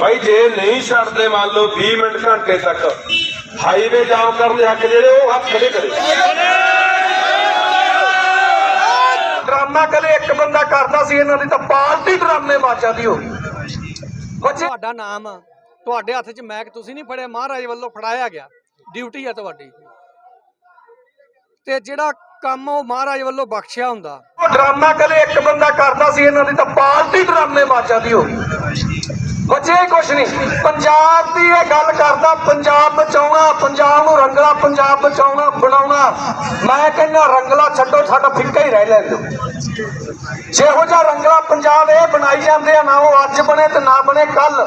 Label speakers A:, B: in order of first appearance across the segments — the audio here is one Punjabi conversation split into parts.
A: ਭਾਈ ਜੇ ਨਹੀਂ ਛੱਡਦੇ ਮੰਨ ਲਓ 20 ਮਿੰਟ ਘੰਟੇ ਤੱਕ ਹਾਈਵੇ ਜਾਮ ਕਰਨ ਦੇ ਹੱਕ ਜਿਹੜੇ ਉਹ ਹੱਥ ਖੜੇ ਕਰੇ।
B: ਡਰਾਮਾ ਕਦੇ ਇੱਕ ਬੰਦਾ ਕਰਦਾ ਸੀ ਇਹਨਾਂ ਦੀ ਤਾਂ ਪਾਰਟੀ ਡਰਾਮੇ ਬਾਜਾਂ ਦੀ ਹੋ ਗਈ। ਬੱਚੇ
C: ਤੁਹਾਡਾ ਨਾਮ ਆ, ਤੁਹਾਡੇ ਹੱਥ 'ਚ ਮੈਕ ਤੁਸੀਂ ਨਹੀਂ ਫੜਿਆ ਮਹਾਰਾਜ ਵੱਲੋਂ ਫੜਾਇਆ ਗਿਆ। ਡਿਊਟੀ ਆ ਤੁਹਾਡੀ। ਤੇ ਜਿਹੜਾ ਕੰਮ ਉਹ ਮਹਾਰਾਜ ਵੱਲੋਂ ਬਖਸ਼ਿਆ ਹੁੰਦਾ।
B: ਉਹ ਡਰਾਮਾ ਕਦੇ ਇੱਕ ਬੰਦਾ ਕਰਦਾ ਸੀ ਇਹਨਾਂ ਦੀ ਤਾਂ ਪਾਰਟੀ ਡਰਾਮੇ ਬਾਜਾਂ ਦੀ ਹੋ ਗਈ। ਬੱਚੇ ਕੁਛ ਨਹੀਂ। ਪੰਜਾਬ ਦੀ ਇਹ ਗੱਲ ਕਰਦਾ, ਪੰਜਾਬ ਬਚਾਉਣਾ, ਪੰਜਾਬ ਨੂੰ ਰੰਗਲਾ, ਪੰਜਾਬ ਬਚਾਉਣਾ, ਬਣਾਉਣਾ। ਮੈਂ ਕਹਿੰਦਾ, ਰੰਗਲਾ ਛੱਡੋ, ਸਾਡਾ ਫਿੱਕਾ ਹੀ ਰਹਿ ਲੈਣ ਦਿਓ ਜਿਹੋ ਜਿਹਾ ਰੰਗਲਾ ਪੰਜਾਬ ਇਹ ਬਣਾਈ ਜਾਂਦੇ ਆ, ਨਾ ਉਹ ਅੱਜ ਬਣੇ ਤੇ ਨਾ ਬਣੇ ਕੱਲ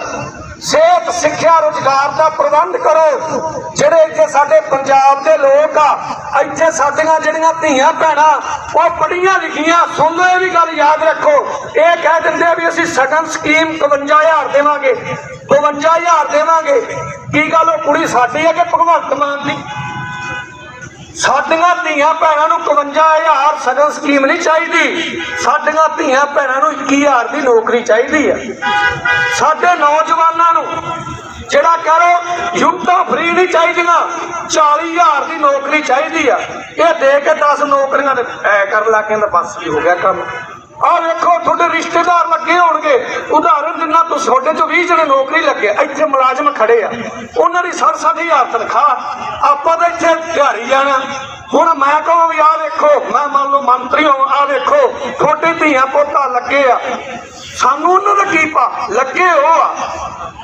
B: ਸਿਹਤ, ਸਿੱਖਿਆ, ਰੋਜ਼ਗਾਰ ਦਾ ਪ੍ਰਬੰਧ ਕਰੋ। ਜਿਹੜੇ ਇੱਥੇ ਸਾਡੇ ਪੰਜਾਬ ਦੇ ਲੋਕ ਆ, ਇੱਥੇ ਸਾਡੀਆਂ ਜਿਹੜੀਆਂ ਧੀਆਂ ਭੈਣਾਂ, ਉਹ ਪੜੀਆਂ ਲਿਖੀਆਂ, ਸੁਣ ਲਓ, ਇਹ ਵੀ ਗੱਲ ਯਾਦ ਰੱਖੋ। ਇਹ ਕਹਿ ਦਿੰਦੇ ਆ ਵੀ ਅਸੀਂ ਸਗਨ ਸਕੀਮ 51000 ਦੇਵਾਂਗੇ। 52000 ਦੇਵਾਂਗੇ। ਕੀ ਗੱਲ ਉਹ ਕੁੜੀ ਸਾਡੀ ਹੈ ਕਿ ਭਗਵੰਤ ਮਾਨ ਦੀ? ਸਾਡੀਆਂ ਧੀਆਂ ਭੈਣਾਂ ਨੂੰ 51000 ਸਗਨ ਸਕੀਮ ਨਹੀਂ ਚਾਹੀਦੀ। ਸਾਡੀਆਂ ਧੀਆਂ ਭੈਣਾਂ ਨੂੰ 21000 ਦੀ ਨੌਕਰੀ ਚਾਹੀਦੀ ਹੈ ਸਾਡੇ ਨੌਜਵਾਨਾਂ ਨੂੰ ਜਿਹੜਾ ਕਰੋ ਯੁਕਤਾਂ ਫ੍ਰੀ ਨਹੀਂ ਚਾਹੀਦੀਆਂ 40000 ਦੀ ਨੌਕਰੀ ਚਾਹੀਦੀ ਆ। ਇਹ ਦੇ ਕੇ 10 ਨੌਕਰੀਆਂ ਤੇ ਐ ਕਰਨ ਲੱਗ ਕਹਿੰਦਾ ਬਸ ਹੀ ਹੋ ਗਿਆ ਕੰਮ। ਆ ਵੇਖੋ, ਤੁਹਾਡੇ ਰਿਸ਼ਤੇਦਾਰ ਲੱਗੇ ਹੋਣਗੇ। ਉਦਾਹਰਨ ਦਿਨਾਂ ਤੋਂ ਤੁਹਾਡੇ ਚੋਂ 20 ਜਣੇ ਨੌਕਰੀ ਲੱਗੇ, ਇੱਥੇ ਮੁਲਾਜ਼ਮ ਖੜੇ ਆ। ਉਹਨਾਂ ਦੀ 60000 ਤਨਖਾਹ, ਆਪਾਂ ਤਾਂ ਇੱਥੇ ਦਿਹਾੜੀ ਜਾਣਾ ਹੁਣ ਮੈਂ ਕਹਾਂ ਵੀ ਆਹ ਵੇਖੋ, ਮੈਂ ਮੰਨ ਲਓ ਮੰਤਰੀ ਹਾਂ, ਆਹ ਵੇਖੋ, ਤੁਹਾਡੇ ਧੀਆਂ ਪੋਤਾ ਲੱਗੇ ਆ। ਸਾਨੂੰ ਉਹਨਾਂ ਦਾ ਕੀ ਪਾ, ਲੱਗੇ ਉਹ ਆ।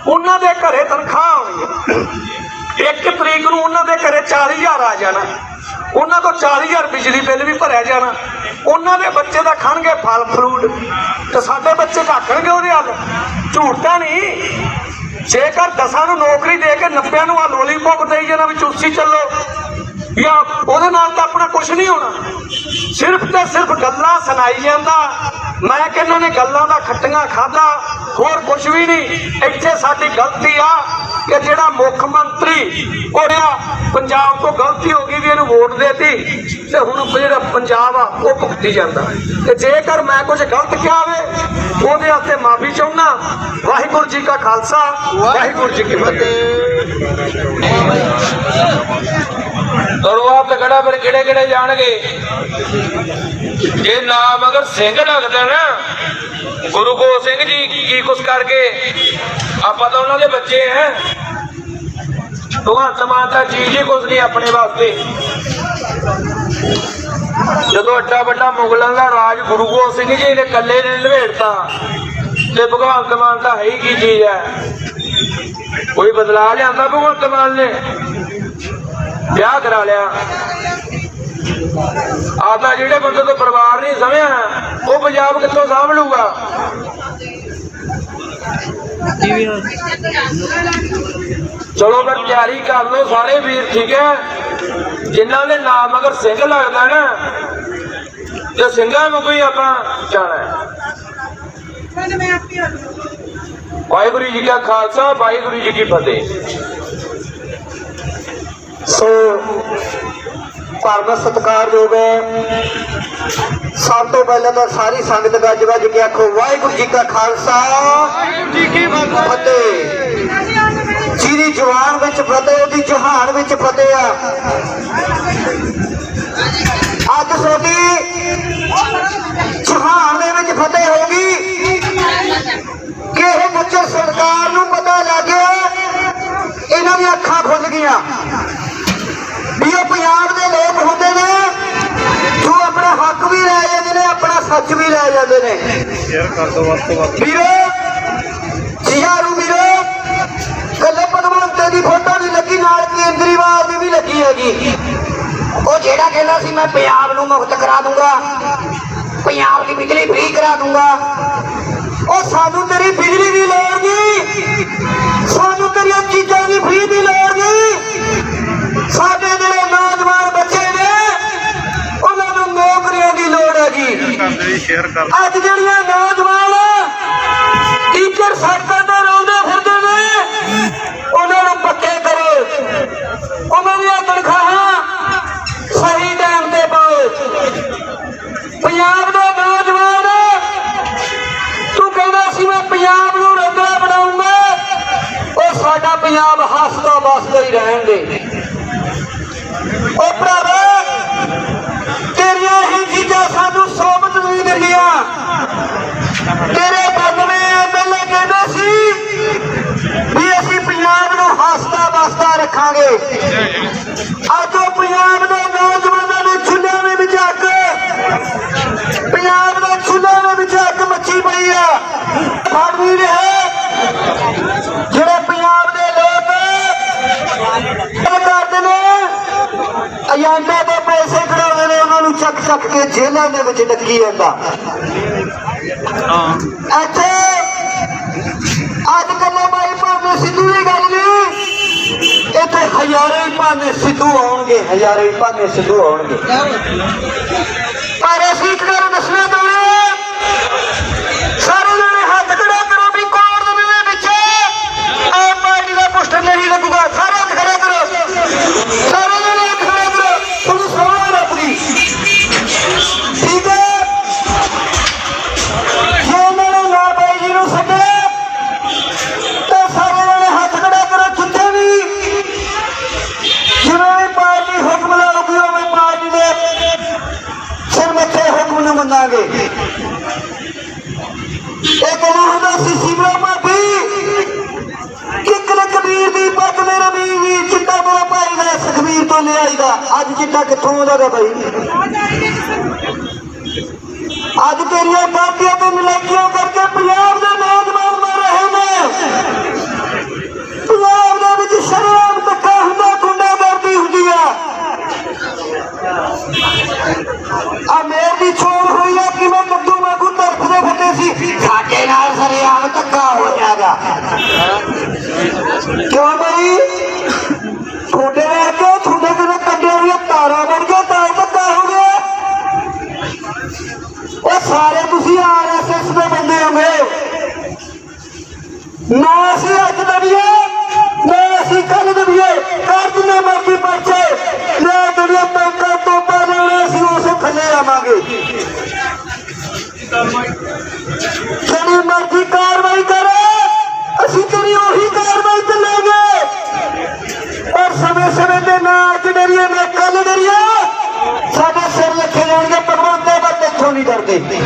B: ਉਹਨਾਂ ਦੇ ਘਰੇ ਤਨਖਾਹ ਆਉਣੀ ਆ। ਇੱਕ ਤਰੀਕ ਨੂੰ ਉਹਨਾਂ ਦੇ ਘਰੇ 40000 ਆ ਜਾਣਾ। ਉਹਨਾਂ ਤੋਂ 40000 ਬਿਜਲੀ ਬਿੱਲ ਵੀ ਭਰਿਆ ਜਾਣਾ। ਉਹਨਾਂ ਦੇ ਬੱਚੇ ਦਾ ਖਾਣਗੇ ਫਲ ਫਰੂਟ ਤੇ ਸਾਡੇ ਬੱਚੇ ਘਾਕਣਗੇ ਉਹਦੇ ਹੱਲ। ਝੂਠ ਤਾਂ ਨਹੀਂ। ਜੇਕਰ ਦਸਾਂ ਨੂੰ ਨੌਕਰੀ ਦੇ ਕੇ 90 ਨੂੰ ਆ ਲੋਲੀਪੌਪ ਦੇਈ ਜਾਣਾ ਵੀ ਚੂਸੀ ਚੱਲੋ, ਜਾਂ ਉਹਦੇ ਨਾਲ ਤਾਂ ਆਪਣਾ ਕੁਝ ਨਹੀਂ ਹੋਣਾ। ਸਿਰਫ ਤੇ ਸਿਰਫ ਗੱਲਾਂ ਸੁਣਾਈ ਜਾਂਦਾ। ਮੈਂ ਕਹਿੰਦਾ ਨੇ ਗੱਲਾਂ ਦਾ ਖੱਟੀਆਂ ਖਾਦਾ ਹੋਰ ਕੁਝ ਵੀ ਨਹੀਂ। ਇੱਥੇ ਸਾਡੀ ਗਲਤੀ ਆ ਕਿ ਜਿਹੜਾ ਮੁੱਖ ਮੰਤਰੀ ਉਹਦਾ ਪੰਜਾਬ ਤੋਂ ਗਲਤੀ ਹੋ ਗਈ ਵੀ ਇਹਨੂੰ ਵੋਟ ਦੇਤੀ ਤੇ ਹੁਣ ਜਿਹੜਾ ਪੰਜਾਬ ਆ, ਉਹ ਭੁਗਤੀ ਜਾਂਦਾ। ਤੇ ਜੇਕਰ ਮੈਂ ਕੁਝ ਗਲਤ ਕਿਹਾ ਹੋਵੇ ਉਹਦੇ ਵਾਸਤੇ ਮਾਫੀ ਚਾਹੁੰਦਾ। ਵਾਹਿਗੁਰੂ ਜੀ ਕਾ ਖਾਲਸਾ, ਵਾਹਿਗੁਰੂ ਜੀ ਕੀ ਫਤਿਹ।
A: ਦਰਵਾਜ਼ਾ ਤੇ ਖੜਾ, ਫਿਰ ਕਿਹੜੇ ਕਿਹੜੇ ਜਾਣਗੇ? ਜੇ ਨਾਮ ਅਗਰ ਸਿੰਘ ਲੱਗਦਾ ਨਾ, ਗੁਰੂ ਗੋਬਿੰਦ ਸਿੰਘ ਜੀ ਕੀ ਕੁਛ ਕਰਕੇ? ਆਪਾਂ ਤਾਂ ਉਹਨਾਂ ਦੇ ਬੱਚੇ ਆ। ਭਗਵੰਤ ਮਾਨ ਤਾਂ ਚੀਜ਼ ਕੁਛ ਨਹੀਂ ਆਪਣੇ ਵਾਸਤੇ। ਜਦੋਂ ਅੱਡਾ ਵੱਡਾ ਮੁਗਲਾਂ ਦਾ ਰਾਜ ਗੁਰੂ ਗੋਬਿੰਦ ਸਿੰਘ ਜੀ ਨੇ ਇਕੱਲੇ ਨੇ ਨਿਭੇੜਤਾ ਤੇ ਭਗਵੰਤ ਮਾਨ ਤਾਂ ਹੈ ਹੀ ਕੀ ਚੀਜ਼ ਹੈ? ਕੋਈ ਬਦਲਾ ਲਿਆਂਦਾ ਭਗਵੰਤ ਮਾਨ ਨੇ? ਵਿਆਹ ਕਰਾ ਲਿਆ। ਆਦਾ ਜਿਹੜੇ ਬੰਦੇ ਤੋਂ ਪਰਿਵਾਰ ਨਹੀਂ ਸਮਿਆ ਉਹ ਪੰਜਾਬ ਕਿੱਥੋਂ ਸਾਂਭ ਲੂਗਾ ਚਲੋ ਫਿਰ ਤਿਆਰੀ ਕਰ ਲਓ ਸਾਰੇ ਵੀਰ ਠੀਕ ਹੈ? ਜਿਨ੍ਹਾਂ ਦੇ ਨਾਮ ਅਗਰ ਸਿੰਘ ਲੱਗਦਾ ਨਾ ਤੇ ਸਿੰਘਾਂ ਨੂੰ ਕੋਈ ਆਪਾਂ ਜਾਣਾ ਹੈ। ਵਾਹਿਗੁਰੂ ਜੀ ਕਾ ਖਾਲਸਾ ਵਾਹਿਗੁਰੂ ਜੀ ਕੀ ਫਤਿਹ।
B: ਸੋ ਭਾਰਤ ਸਤਿਕਾਰਯੋਗ ਸਭ ਤੋਂ ਪਹਿਲਾਂ ਤਾਂ ਸਾਰੀ ਸੰਗਤ ਗੱਜ ਵੱਜ ਕੇ ਆਖੋ ਵਾਹਿਗੁਰੂ ਜੀ ਕਾ ਖਾਲਸਾ। ਵਾਹਿਗੁਰੂ ਜੀ ਕੀ ਫਤਿਹ। ਜਿਹਦੀ ਜਵਾਨ ਵਿੱਚ ਫਤਿਹ ਉਹਦੀ ਜਹਾਨ ਵਿੱਚ ਫਤਿਹ ਆ। ਅੱਜ ਤੁਹਾਡੀ ਜਹਾਨ ਦੇ ਵਿੱਚ ਫਤਿਹ ਹੋ ਗਈ ਕਿ ਇਹ ਸਰਕਾਰ ਨੂੰ ਪਤਾ ਲੱਗ ਗਿਆ ਇਹਨਾਂ ਦੀਆਂ ਅੱਖਾਂ ਖੁੱਲ ਗਈਆਂ। ਪੰਜਾਬ ਦੇ ਲੋਕ ਹੁੰਦੇ ਨੇ ਜੋ ਆਪਣਾ ਹੱਕ ਵੀ ਲੈ ਜਾਂਦੇ ਨੇ ਆਪਣਾ ਸੱਚ ਵੀ ਲੈ ਜਾਂਦੇ ਨੇ। ਸ਼ੇਅਰ ਕਰ ਦੋ ਵੱਧ ਤੋਂ ਵੱਧ। ਵੀਰੋ ਜਿਹਾਰੂ ਵੀਰੋ ਕੱਲੇ ਦੀ ਫੋਟੋ ਨਹੀਂ ਲੱਗੀ ਨਾਲ ਕੇਂਦਰੀਵਾਲ ਦੀ ਵੀ ਲੱਗੀ ਹੈਗੀ। ਉਹ ਜਿਹੜਾ ਕਹਿੰਦਾ ਸੀ ਮੈਂ ਪੰਜਾਬ ਨੂੰ ਮੁਕਤ ਕਰਾ ਦੂੰਗਾ ਪੰਜਾਬ ਦੀ ਬਿਜਲੀ ਫ੍ਰੀ ਕਰਾ ਦੂੰਗਾ ਉਹ ਸਾਨੂੰ ਤੇਰੀ ਬਿਜਲੀ ਦੀ ਲੋੜ ਨਹੀਂ। ਸਾਨੂੰ ਤੇਰੀਆਂ ਚੀਜ਼ਾਂ ਦੀ ਫ੍ਰੀ ਦੀ ਲੋੜ ਨਹੀਂ। ਸਾਡੇ ਜਿਹੜੇ ਨੌਜਵਾਨ ਬੱਚੇ ਨੇ, ਉਹਨਾਂ ਨੂੰ ਨੌਕਰੀਆਂ ਦੀ ਲੋੜ ਹੈ ਜੀ ਅੱਜ ਜਿਹੜੀਆਂ ਨੌਜਵਾਨ ਟੀਚਰ ਸੜਕਾਂ ਤੇ ਰੋਂਦੇ ਫਿਰਦੇ ਨੇ, ਉਹਨਾਂ ਨੂੰ ਪੱਕੇ ਕਰੋ। ਉਹਨਾਂ ਦੀਆਂ
D: ਵਸਦਾ ਰੱਖਾਂਗੇ। ਅੱਜ ਉਹ ਪੰਜਾਬ ਦੇ ਨੌਜਵਾਨਾਂ ਨੂੰ ਚੁੱਲ੍ਹਿਆਂ ਦੇ ਵਿੱਚ ਅੱਗ। ਪੰਜਾਬ ਦੇ ਚੁੱਲ੍ਹਿਆਂ ਦੇ ਵਿੱਚ ਅੱਗ ਮੱਚੀ ਪਈ ਆ। ਫੜ ਵੀ ਰਹੇ ਜਿਹੜੇ ਪੰਜਾਬ ਦੇ ਲੋਕ ਕਰਦੇ ਨੇ ਏਜੰਟਾਂ ਦੇ ਪੈਸੇ ਕਢਾਉਂਦੇ ਨੇ ਉਹਨਾਂ ਨੂੰ ਚੱਕ ਚੱਕ ਕੇ ਜੇਲ੍ਹਾਂ ਦੇ ਵਿੱਚ ਡੱਕੀ ਜਾਂਦਾ। ਇੱਥੇ ਹਜ਼ਾਰੇ ਭਾਵੇਂ ਸਿੱਧੂ ਆਉਣਗੇ, ਹਜ਼ਾਰੇ ਭਾਵੇਂ ਸਿੱਧੂ ਆਉਣਗੇ। ਪਰ ਅਸੀਂ ਇੱਕ ਗੱਲ ਦੱਸਣਾ ਚਾਹੁੰਦੇ ਸਾਰੇ ਜਣੇ ਹੱਥ ਖੜਾ ਕਰੋ ਵੀ ਕੋਰਟ ਦੇ ਵਿੱਚ ਆਮ ਪਾਰਟੀ ਦਾ ਪੋਸਟਰ ਨਹੀਂ ਲੱਗੂਗਾ। ਸਾਰੇ ਹੱਥ ਖੜਾ ਕਰੋ। ਸੁਖਬੀਰ ਤੋਂ ਲਿਆਈਦਾ ਅੱਜ ਚਿੱਟਾ ਕਿੱਥੋਂ ਆਉਂਦਾ ਗਾ ਭਾਈ ਅੱਜ ਤੇਰੀਆਂ ਦਾਤੀਆਂ ਤੇ ਮਿਲਾਈਆਂ ਕਰਕੇ ਪੰਜਾਬ ਦੇ ਨੌਜਵਾਨ ਮਰ ਰਹੇ ਨੇ ਪੰਜਾਬ ਦੇ ਵਿੱਚ ਸ਼ਰੇਆਮ ਧੱਕਾ ਹੁੰਦਾ ਗੁੰਡਾਗਰਦੀ ਹੁੰਦੀ ਆ ਆ ਮੇਰ ਦੀ ਚੋਰ ਹੋਈ ਆ ਕਿ ਮੈਂ ਕੱਦੂ ਵਾਂਗੂ ਤਰਫਦੇ ਫਿਰਦੇ ਸੀ ਸਾਡੇ ਨਾਲ ਸ਼ਰੇਆਮ ਧੱਕਾ ਹੋ ਜਾਗਾ ਬਾਤ ਇੱਥੋਂ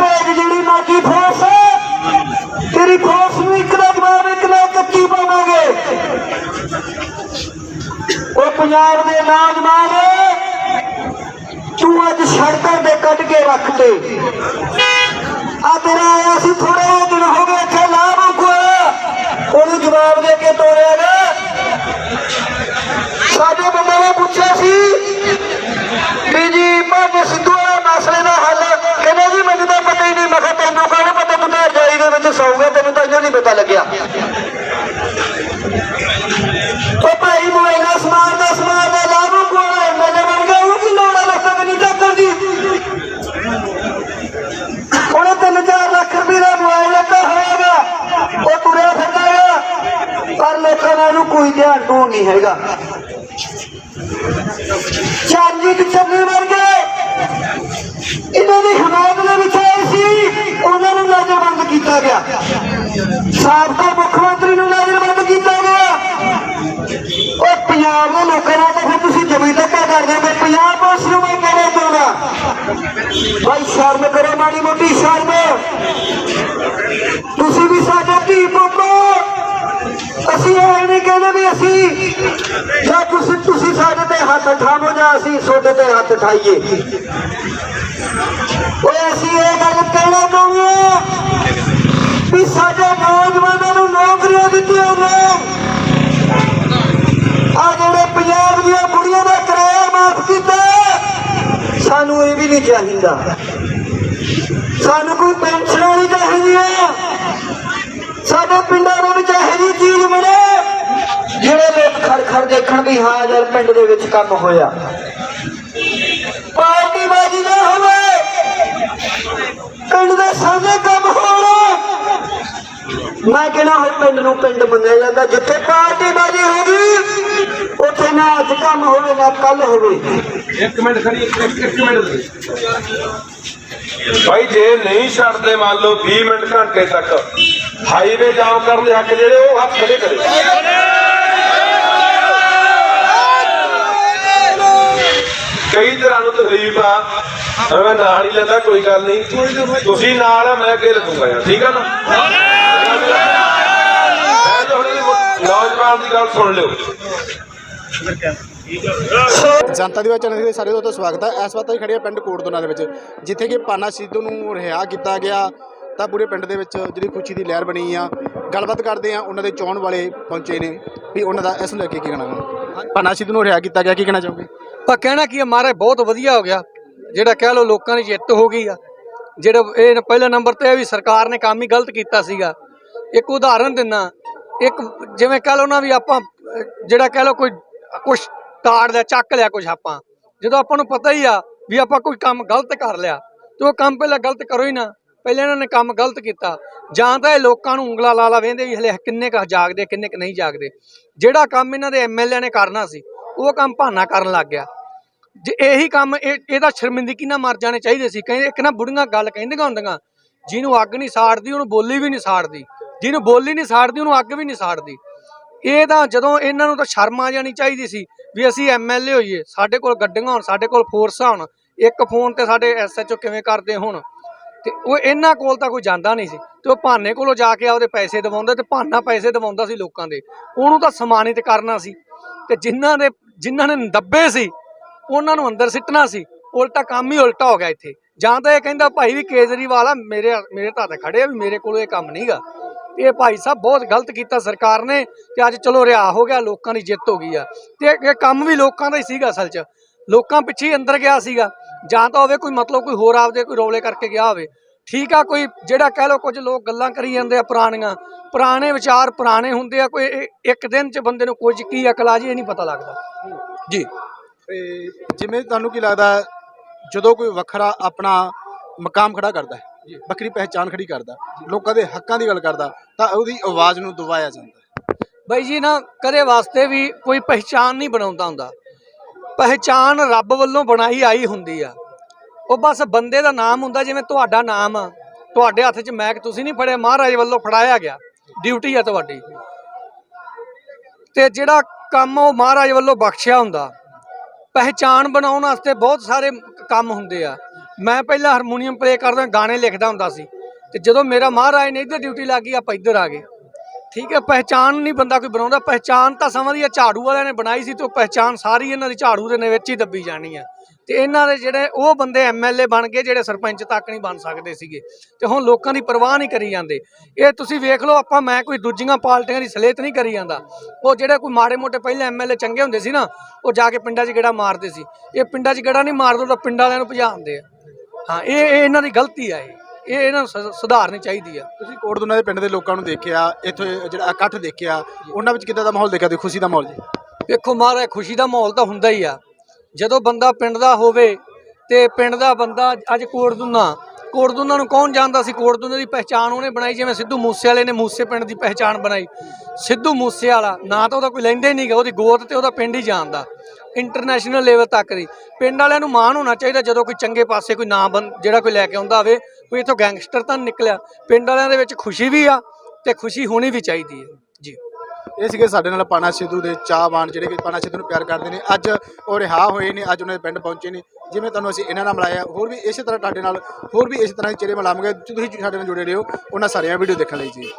D: ਨਹੀਂ ਜਿਹੜੀ ਮਾਗੀ ਫੋਰਸ ਤੇਰੀ ਫੋਰਸ ਨੂੰ ਇੱਕ ਨਾ ਜਵਾਬ, ਇੱਕ ਨਾ ਕੱਚੀ ਪਾਵਾਂਗੇ। ਉਹ ਪੰਜਾਬ ਦੇ ਨੌਜਵਾਨ ਤੂੰ ਅੱਜ ਸੜਕਾਂ ਤੇ ਕੱਢ ਕੇ ਰੱਖ ਦੇ ਆ ਤੇਰਾ ਆਇਆ ਸੀ ਥੋੜੇ ਜਿਹੇ ਦਿਨ ਹੋ ਗਏ, ਇੱਥੇ ਲਾਭ ਕੋਇਆ ਉਹਨੂੰ ਜਵਾਬ ਦੇ ਕੇ ਤੋੜਿਆ ਗਿਆ। ਸਾਡੇ ਬੰਦੇ ਨੇ ਪੁੱਛਿਆ ਸੀ ਵੀ ਜੀ ਭਾਵੇਂ ਸਿੱਧੂ ਵਾਲਾ ਮਸਲੇ ਦਾ ਹੱਲ ਕਹਿੰਦਾ ਜੀ, ਮੈਨੂੰ ਤਾਂ ਪਤਾ ਹੀ ਨਹੀਂ। ਮੈਂ ਕਿਹਾ, ਤੈਨੂੰ ਕਾਹਨੂੰ ਪਤਾ? ਤੂੰ ਤਾਂ ਰਜਾਈ ਦੇ ਵਿੱਚ ਸੌਂਗਾ ਤੈਨੂੰ ਤਾਂ ਇਹਨਾਂ ਨਹੀਂ ਪਤਾ ਲੱਗਿਆ। ਉਹ ਭਾਈ ਮੋਬਾਈਲਾਂ ਸਮਾਨ ਦਾ ਸਮਾਨ ਦਾ ਲਾਭ ਕੋਲ ਐਮਐਲਏ ਬਣ ਗਿਆ ਉਹ ਕੀ ਲੋੜ ਆ ਲੋਕਾਂ ਚੱਕਰ ਦੀ ਉਹਨੇ 3-4 ਲੱਖ ਰੁਪਏ ਦਾ ਮੋਬਾਈਲ ਲੱਗਾ ਹੋਇਆਗਾ ਉਹ ਤੁਰਿਆ ਫਿਰਦਾ ਪਰ ਲੋਕਾਂ ਦਾ ਕੋਈ ਧਿਆਨ ਧੂਣ ਨਹੀਂ ਹੈਗਾ। ਚਰਨਜੀਤ ਚੰਨੀ ਵਰਗੇ ਇਹਨਾਂ ਦੀ ਹਮਾਇਤ ਦੇ ਵਿੱਚ ਆਏ ਸੀ, ਉਹਨਾਂ ਨੂੰ ਨਜ਼ਰਬੰਦ ਕੀਤਾ ਗਿਆ। ਸਾਬਕਾ ਮੁੱਖ ਮੰਤਰੀ ਨੂੰ ਨਜ਼ਰਬੰਦ ਕੀਤਾ ਗਿਆ। ਉਹ ਪੰਜਾਬ ਦੇ ਲੋਕਾਂ ਨਾਲ ਤਾਂ ਫਿਰ ਤੁਸੀਂ ਜ਼ਮੀਨ ਧੱਕਾ ਕਰਦੇ ਹੋ ਪੰਜਾਬ ਪੁਲਿਸ ਨੂੰ ਮੈਂ ਕਹਿਣਾ ਚਾਹੁੰਦਾ? ਭਾਈ ਸ਼ਰਮ ਕਰੋ ਮਾੜੀ ਮੋਟੀ, ਸ਼ਰਮ ਤੁਸੀਂ ਵੀ ਸਾਡੇ ਧੀ ਪੁੱਤ ਅਸੀਂ ਇਹ ਨਹੀਂ ਕਹਿੰਦੇ ਵੀ ਅਸੀਂ ਜਾਂ ਤੁਸੀਂ ਤੁਸੀਂ ਸਾਡੇ ਤੇ ਹੱਥ ਉਠਾਵੋ ਜਾਂ ਅਸੀਂ ਤੁਹਾਡੇ ਤੇ ਹੱਥ ਉਠਾਈਏ। ਓਏ ਅਸੀਂ ਇਹ ਗੱਲ ਕਹਿਣਾ ਚਾਹੁੰਦੇ ਵੀ ਸਾਡੇ ਨੌਜਵਾਨਾਂ ਨੂੰ ਨੌਕਰੀਆਂ ਦਿੱਤੀਆਂ ਨੇ ਆ ਜਿਹੜੇ ਪੰਜਾਬ ਦੀਆਂ ਕੁੜੀਆਂ ਦਾ ਕਿਰਾਇਆ ਮਾਫ ਕੀਤਾ, ਸਾਨੂੰ ਇਹ ਵੀ ਨਹੀਂ ਚਾਹੀਦਾ। ਸਾਨੂੰ ਕੋਈ ਪੈਨਸ਼ਨ ਨਹੀਂ ਚਾਹੀਦੀ ਸਾਡੇ ਪਿੰਡਾਂ ਦੇ ਵਿੱਚ ਇਹੋ ਜਿਹੀ ਚੀਜ਼ ਮਿਲੇ ਜਿਹੜੇ ਲੋਕ ਖੜ ਖੜ ਦੇਖਣ ਵੀ ਹਾਂ ਯਾਰ ਪਿੰਡ ਦੇ ਵਿੱਚ ਕੰਮ ਹੋਇਆ। ਪਾਰਟੀ ਬਾਜੀ ਨਾ ਹੋਵੇ। ਪਿੰਡ ਦੇ ਸਾਹਮਣੇ ਕੰਮ ਹੋਣਾ ਮੈਂ ਕਹਿਣਾ ਹੋਏ ਪਿੰਡ ਨੂੰ ਪਿੰਡ ਮੰਨਿਆ ਜਾਂਦਾ। ਜਿੱਥੇ ਪਾਰਟੀ ਬਾਜੀ ਹੋਗੀ ਉੱਥੇ ਨਾ ਅੱਜ ਕੰਮ ਹੋਵੇ, ਨਾ ਕੱਲ ਹੋਵੇ।
A: ਇੱਕ ਮਿੰਟ ਖੜੀ, ਇੱਕ- ਇੱਕ ਮਿੰਟ ਭਾਈ, ਜੇ ਨਹੀਂ ਛੱਡਦੇ ਮੰਨ ਲਓ 20 ਮਿੰਟ ਘੰਟੇ ਤੱਕ ਹਾਈਵੇ ਜਾਮ ਕਰਨ ਦੇ ਹੱਕ ਜਿਹੜੇ ਉਹ ਹੱਥ ਖੜੇ ਕਰੇ ਕਈ ਤਰ੍ਹਾਂ ਨੂੰ ਤਕਲੀਫ ਆ। ਪਰ ਮੈਂ ਨਾਲ ਹੀ ਲੈਂਦਾ, ਕੋਈ ਗੱਲ ਨਹੀਂ। ਤੁਸੀਂ ਨਾਲ ਆ, ਮੈਂ ਅੱਗੇ ਲੱਗੂਗਾ ਯਾਰ, ਠੀਕ ਆ ਨਾ? ਮੈਂ ਤਾਂ ਨੌਜਵਾਨ ਦੀ ਗੱਲ ਸੁਣ ਲਿਓ।
E: ਜਨਤਾ ਦੀ ਆਵਾਜ਼ ਚੈਨਲ ਦੇ ਸਾਰੇ ਦੋਸਤੋ, ਸਵਾਗਤ ਹੈ। ਇਸ ਵਕਤ ਅਸੀਂ ਖੜੇ ਆ ਪਿੰਡ ਕੋਟਦੋਨਾ ਦੇ ਵਿੱਚ, ਜਿੱਥੇ ਕਿ ਪਾਨਾ ਸਿੱਧੂ ਨੂੰ ਰਿਹਾ ਕੀਤਾ ਗਿਆ। ਤਾਂ ਪੂਰੇ ਪਿੰਡ ਦੇ ਵਿੱਚ ਜਿਹੜੀ ਖੁਸ਼ੀ ਦੀ ਲਹਿਰ ਬਣੀ ਆ। ਗੱਲਬਾਤ ਕਰਦੇ ਆ ਉਹਨਾਂ ਦੇ ਚੋਣ ਵਾਲੇ ਪਹੁੰਚੇ ਨੇ। ਵੀ ਉਹਨਾਂ ਦਾ ਇਸ ਨੂੰ ਲੈ ਕੇ ਕੀ ਕਹਿਣਾ ਵਾ? ਪਾਨਾ ਸਿੱਧੂ ਨੂੰ ਰਿਹਾ ਕੀਤਾ ਗਿਆ, ਕੀ ਕਹਿਣਾ ਚਾਹੋਗੇ?
B: ਪਰ ਕਹਿਣਾ ਕੀ ਹੈ, ਮਹਾਰਾਜ, ਬਹੁਤ ਵਧੀਆ ਹੋ ਗਿਆ। ਜਿਹੜਾ ਕਹਿ ਲੋ ਲੋਕਾਂ ਦੀ ਜਿੱਤ ਹੋ ਗਈ ਆ। ਜਿਹੜਾ ਇਹ ਪਹਿਲੇ ਨੰਬਰ ਤੇ ਇਹ ਵੀ ਸਰਕਾਰ ਨੇ ਕੰਮ ਹੀ ਗਲਤ ਕੀਤਾ ਸੀਗਾ। ਇੱਕ ਉਦਾਹਰਨ ਦਿੰਨਾ ਇੱਕ ਜਿਵੇਂ ਕਹਿ ਲੋ ਨਾ ਵੀ ਆਪਾਂ, ਜਿਹੜਾ ਕਹਿ ਲੋ ਕੋਈ, ਕੁਛ ਤਾੜ ਲਿਆ, ਚੱਕ ਲਿਆ ਕੁਛ ਆਪਾਂ। ਜਦੋਂ ਆਪਾਂ ਨੂੰ ਪਤਾ ਹੀ ਆ ਵੀ ਆਪਾਂ ਕੋਈ ਕੰਮ ਗਲਤ ਕਰ ਲਿਆ, ਤੇ ਉਹ ਕੰਮ ਪਹਿਲਾਂ ਗਲਤ ਕਰੋ ਹੀ ਨਾ। ਪਹਿਲਾਂ ਇਹਨਾਂ ਨੇ ਕੰਮ ਗਲਤ ਕੀਤਾ। ਜਾਂ ਤਾਂ ਇਹ ਲੋਕਾਂ ਨੂੰ ਉਂਗਲਾ ਲਾ ਲਾ ਵੇਂਦੇ ਵੀ ਹਲੇ ਕਿੰਨੇ ਕੁ ਜਾਗਦੇ, ਕਿੰਨੇ ਕੁ ਨਹੀਂ ਜਾਗਦੇ। ਜਿਹੜਾ ਕੰਮ ਇਹਨਾਂ ਦੇ ਐਮਐਲਏ ਨੇ ਕਰਨਾ ਸੀ, ਉਹ ਕੰਮ ਭਾਨਾ ਕਰਨ ਲੱਗ ਗਿਆ। ਜੇ ਇਹੀ ਕੰਮ ਇਹ, ਇਹਦਾ ਸ਼ਰਮਿੰਦਗੀ ਨਾਲ ਮਰ ਜਾਣੇ ਚਾਹੀਦੇ ਸੀ। ਕਹਿੰਦੇ ਇੱਕ ਨਾ ਬੁੜੀਆਂ ਗੱਲ ਕਹਿੰਦੀਆਂ ਹੁੰਦੀਆਂ, ਜਿਹਨੂੰ ਅੱਗ ਨਹੀਂ ਸਾੜਦੀ, ਉਹਨੂੰ ਬੋਲੀ ਵੀ ਨਹੀਂ ਸਾੜਦੀ। ਜਿਹਨੂੰ ਬੋਲੀ ਨਹੀਂ ਸਾੜਦੀ, ਉਹਨੂੰ ਅੱਗ ਵੀ ਨਹੀਂ ਸਾੜਦੀ। ਇਹ ਤਾਂ ਜਦੋਂ ਇਹਨਾਂ ਨੂੰ ਤਾਂ ਸ਼ਰਮ ਆ ਜਾਣੀ ਚਾਹੀਦੀ ਸੀ ਵੀ ਅਸੀਂ ਐਮਐਲਏ ਹੋਈਏ, ਸਾਡੇ ਕੋਲ ਗੱਡੀਆਂ ਹੋਣ, ਸਾਡੇ ਕੋਲ ਫੋਰਸਾਂ ਹੋਣ, ਇੱਕ ਫੋਨ ਤੇ ਸਾਡੇ ਐਸਐਚਓ ਕਿਵੇਂ ਕਰਦੇ ਹੁਣ। ਤੇ ਉਹ ਇਹਨਾਂ ਕੋਲ ਤਾਂ ਕੋਈ ਜਾਂਦਾ ਨਹੀਂ ਸੀ। ਤੇ ਉਹ ਭਾਨੇ ਕੋਲੋਂ ਜਾ ਕੇ ਆਪਦੇ ਪੈਸੇ ਦਿਵਾਉਂਦਾ ਤੇ ਭਾਨਾ ਪੈਸੇ ਦਿਵਾਉਂਦਾ ਸੀ ਲੋਕਾਂ ਦੇ। ਉਹਨੂੰ ਤਾਂ ਸਨਮਾਨਿਤ ਕਰਨਾ ਸੀ। ਤੇ ਜਿਨ੍ਹਾਂ ਦੇ, ਜਿਨ੍ਹਾਂ ਨੇ ਦੱਬੇ ਸੀ, ਉਹਨਾਂ ਨੂੰ ਅੰਦਰ ਸਿੱਟਣਾ ਸੀ। ਉਲਟਾ ਕੰਮ ਹੀ ਉਲਟਾ ਹੋ ਗਿਆ ਇੱਥੇ। ਜਾਂ ਤਾਂ ਇਹ ਕਹਿੰਦਾ, ਭਾਈ ਵੀ ਕੇਜਰੀਵਾਲ ਆ, ਮੇਰੇ ਮੇਰੇ ਤਾਂ ਤੇ ਖੜੇ ਆ ਵੀ ਮੇਰੇ ਕੋਲ ਇਹ ਕੰਮ ਨਹੀਂਗਾ ਇਹ ਭਾਈ ਸਾਹਿਬ ਬਹੁਤ ਗਲਤ ਕੀਤਾ। ਸਰਕਾਰ ਨੇ ਤੇ ਅੱਜ ਚਲੋ ਰਿਹਾ ਹੋ ਗਿਆ, ਲੋਕਾਂ ਦੀ ਜਿੱਤ ਹੋ ਗਈ ਆ। ਤੇ ਇਹ ਕੰਮ ਵੀ ਲੋਕਾਂ ਦਾ ਹੀ ਸੀਗਾ ਅਸਲ 'ਚ। ਲੋਕਾਂ ਪਿੱਛੇ ਹੀ ਅੰਦਰ ਗਿਆ ਸੀਗਾ। ਜਾਂ ਤਾਂ ਹੋਵੇ ਕੋਈ ਮਤਲਬ ਕੋਈ ਹੋਰ ਆਪਦੇ ਕੋਈ ਰੌਲੇ ਕਰਕੇ ਗਿਆ ਹੋਵੇ। ਠੀਕ ਆ ਕੋਈ ਜਿਹੜਾ ਕਹਿ ਲੋ ਕੁਝ ਲੋਕ ਗੱਲਾਂ ਕਰੀ ਜਾਂਦੇ ਆ ਪੁਰਾਣੀਆਂ। ਪੁਰਾਣੇ ਵਿਚਾਰ ਪੁਰਾਣੇ ਹੁੰਦੇ ਆ ਕੋਈ ਇੱਕ ਦਿਨ 'ਚ ਬੰਦੇ ਨੂੰ ਕੁਝ ਕੀ ਅਕਲ ਆ ਜੀ ਇਹ ਨਹੀਂ ਪਤਾ ਲੱਗਦਾ। ਜੀ।
E: ਜਿਵੇਂ ਤੁਹਾਨੂੰ ਕੀ ਲੱਗਦਾ ਜਦੋਂ ਕੋਈ ਵੱਖਰਾ ਆਪਣਾ ਮਕਾਮ ਖੜਾ ਕਰਦਾ ਹੈ ਵੱਖਰੀ ਪਹਿਚਾਨ ਖੜੀ ਕਰਦਾ ਲੋਕਾਂ ਦੇ ਹੱਕਾਂ ਦੀ ਗੱਲ ਕਰਦਾ ਤਾਂ ਉਹਦੀ ਆਵਾਜ਼ ਨੂੰ ਦਬਾਇਆ ਜਾਂਦਾ
B: ਬਾਈ ਜੀ ਨਾ ਕਦੇ ਵਾਸਤੇ ਵੀ ਕੋਈ ਪਹਿਚਾਨ ਨਹੀਂ ਬਣਾਉਂਦਾ ਹੁੰਦਾ। ਪਹਿਚਾਨ ਰੱਬ ਵੱਲੋਂ ਬਣਾਈ ਆਈ ਹੁੰਦੀ ਆ। ਉਹ ਬਸ ਬੰਦੇ ਦਾ ਨਾਮ ਹੁੰਦਾ ਜਿਵੇਂ ਤੁਹਾਡਾ ਨਾਮ ਆ। ਤੁਹਾਡੇ ਹੱਥ 'ਚ ਮੈਕ ਤੁਸੀਂ ਨਹੀਂ ਫੜਿਆ, ਮਹਾਰਾਜ ਵੱਲੋਂ ਫੜਾਇਆ ਗਿਆ। ਡਿਊਟੀ ਆ ਤੁਹਾਡੀ। ਤੇ ਜਿਹੜਾ ਕੰਮ ਉਹ ਮਹਾਰਾਜ ਵੱਲੋਂ ਬਖਸ਼ਿਆ ਹੁੰਦਾ। ਪਹਿਚਾਨ ਬਣਾਉਣ ਵਾਸਤੇ ਬਹੁਤ ਸਾਰੇ ਕੰਮ ਹੁੰਦੇ ਆ। ਮੈਂ ਪਹਿਲਾਂ ਹਾਰਮੋਨੀਅਮ ਪਲੇ ਕਰਦਾ, ਗਾਣੇ ਲਿਖਦਾ ਹੁੰਦਾ ਸੀ। ਤੇ ਜਦੋਂ ਮੇਰਾ ਮਹਾਰਾਜ ਨੇ ਇੱਧਰ ਡਿਊਟੀ ਲੱਗ ਗਈ, ਆਪਾਂ ਇੱਧਰ ਆ ਗਏ। ਠੀਕ ਹੈ ਪਹਿਚਾਨ ਨਹੀਂ ਬੰਦਾ ਕੋਈ ਬਣਾਉਂਦਾ। ਪਹਿਚਾਨ ਤਾਂ ਸਮਝਦੀ ਆ ਝਾੜੂ ਵਾਲਿਆਂ ਨੇ ਬਣਾਈ ਸੀ ਤੇ ਉਹ ਪਹਿਚਾਨ ਸਾਰੀ ਇਹਨਾਂ ਦੀ ਝਾੜੂ ਦੇ ਵਿੱਚ ਹੀ ਦੱਬੀ ਜਾਣੀ ਹੈ। ਤੇ ਇਹਨਾਂ ਦੇ ਜਿਹੜੇ ਉਹ ਬੰਦੇ ਐਮਐਲਏ ਬਣ ਗਏ ਜਿਹੜੇ ਸਰਪੰਚ ਤੱਕ ਨਹੀਂ ਬਣ ਸਕਦੇ ਸੀਗੇ। ਤੇ ਹੁਣ ਲੋਕਾਂ ਦੀ ਪਰਵਾਹ ਨਹੀਂ ਕਰੀ ਜਾਂਦੇ। ਇਹ ਤੁਸੀਂ ਵੇਖ ਲਓ, ਆਪਾਂ ਮੈਂ ਕੋਈ ਦੂਜੀਆਂ ਪਾਰਟੀਆਂ ਦੀ ਸਲੇਤ ਨਹੀਂ ਕਰੀ ਜਾਂਦਾ। ਉਹ ਜਿਹੜੇ ਕੋਈ ਮਾੜੇ ਮੋਟੇ ਪਹਿਲੇ ਐਮਐਲਏ ਚੰਗੇ ਹੁੰਦੇ ਸੀ ਨਾ, ਉਹ ਜਾ ਕੇ ਪਿੰਡਾਂ 'ਚ ਗੇੜਾ ਮਾਰਦੇ ਸੀ। ਇਹ ਪਿੰਡਾਂ 'ਚ ਗੇੜਾ ਨਹੀਂ ਮਾਰਦੇ, ਉਹ ਤਾਂ ਪਿੰਡਾਂ ਵਾਲਿਆਂ ਨੂੰ ਭਜਾਉਂਦੇ ਆ। ਹਾਂ, ਇਹ ਇਹ ਇਹਨਾਂ ਦੀ ਗਲਤੀ ਆ ਇਹ। ਇਹ ਇਹਨਾਂ ਨੂੰ ਸੁਧਾਰਨੀ ਚਾਹੀਦੀ ਆ।
E: ਤੁਸੀਂ ਕੋਟਦੋਨਾ ਦੇ ਪਿੰਡ ਦੇ ਲੋਕਾਂ ਨੂੰ ਦੇਖਿਆ ਇੱਥੇ ਜਿਹੜਾ ਇਕੱਠ ਦੇਖਿਆ ਉਹਨਾਂ ਵਿੱਚ ਕਿੱਦਾਂ ਦਾ ਮਾਹੌਲ ਦੇਖਿਆ ਤੁਸੀਂ ਖੁਸ਼ੀ ਦਾ ਮਾਹੌਲ ਜੀ?
B: ਵੇਖੋ ਮਹਾਰਾਜ ਖੁਸ਼ੀ ਦਾ ਮਾਹੌਲ ਤਾਂ ਹੁੰਦਾ ਹੀ ਆ। ਜਦੋਂ ਬੰਦਾ ਪਿੰਡ ਦਾ ਹੋਵੇ ਤੇ ਪਿੰਡ ਦਾ ਬੰਦਾ ਅੱਜ ਕੋੜਦੁਨਾ ਕੋੜਦੁਨਾ ਨੂੰ ਕੌਣ ਜਾਣਦਾ ਸੀ? ਕੋੜਦੁਨਾ ਦੀ ਪਹਿਚਾਣ ਉਹਨੇ ਬਣਾਈ ਜਿਵੇਂ ਸਿੱਧੂ ਮੂਸੇ ਵਾਲੇ ਨੇ ਮੂਸੇ ਪਿੰਡ ਦੀ ਪਹਿਚਾਣ ਬਣਾਈ। ਸਿੱਧੂ ਮੂਸੇ ਵਾਲਾ ਨਾ ਤਾਂ ਉਹਦਾ ਕੋਈ ਲੈਂਦਾ ਨਹੀਂਗਾ ਉਹਦੀ ਗੋਤ ਤੇ ਉਹਦਾ ਪਿੰਡ ਹੀ ਜਾਣਦਾ। ਇੰਟਰਨੈਸ਼ਨਲ ਲੈਵਲ ਤੱਕ ਦੀ। ਪਿੰਡ ਵਾਲਿਆਂ ਨੂੰ ਮਾਣ ਹੋਣਾ ਚਾਹੀਦਾ ਜਦੋਂ ਕੋਈ ਚੰਗੇ ਪਾਸੇ ਕੋਈ ਨਾਂ ਬੰ, ਜਿਹੜਾ ਕੋਈ ਲੈ ਕੇ ਆਉਂਦਾ ਹੋਵੇ, ਕੋਈ ਇਥੋਂ ਗੈਂਗਸਟਰ ਤਾਂ ਨੀ ਨਿਕਲਿਆ। ਪਿੰਡ ਵਾਲਿਆਂ ਦੇ ਵਿੱਚ ਖੁਸ਼ੀ ਵੀ ਆ ਤੇ ਖੁਸ਼ੀ ਹੋਣੀ ਵੀ ਚਾਹੀਦੀ ਹੈ। ਜੀ।
E: ਇਹ ਸੀਗੇ ਸਾਡੇ ਨਾਲ ਪਾਣਾ ਸਿੱਧੂ ਦੇ ਚਾਹਵਾਨ, ਜਿਹੜੇ ਕਿ ਪਾਣਾ ਸਿੱਧੂ ਨੂੰ ਪਿਆਰ ਕਰਦੇ ਨੇ। ਅੱਜ ਉਹ ਰਿਹਾ ਹੋਏ ਨੇ, ਅੱਜ ਉਹਨਾਂ ਦੇ ਪਿੰਡ ਪਹੁੰਚੇ ਨੇ। ਜਿਵੇਂ ਤੁਹਾਨੂੰ ਅਸੀਂ ਇਹਨਾਂ ਨਾਲ ਮਿਲਾਇਆ, ਹੋਰ ਵੀ ਇਸੇ ਤਰ੍ਹਾਂ ਤੁਹਾਡੇ ਨਾਲ, ਹੋਰ ਵੀ ਇਸੇ ਤਰ੍ਹਾਂ ਦੇ ਚਿਹਰੇ ਮਿਲਾਵਾਂਗੇ। ਤੁਸੀਂ ਸਾਡੇ ਨਾਲ ਜੁੜੇ ਰਹੋ, ਉਹਨਾਂ ਸਾਰੀਆਂ ਵੀਡੀਓ ਦੇਖਣ ਲਈ ਜੀ।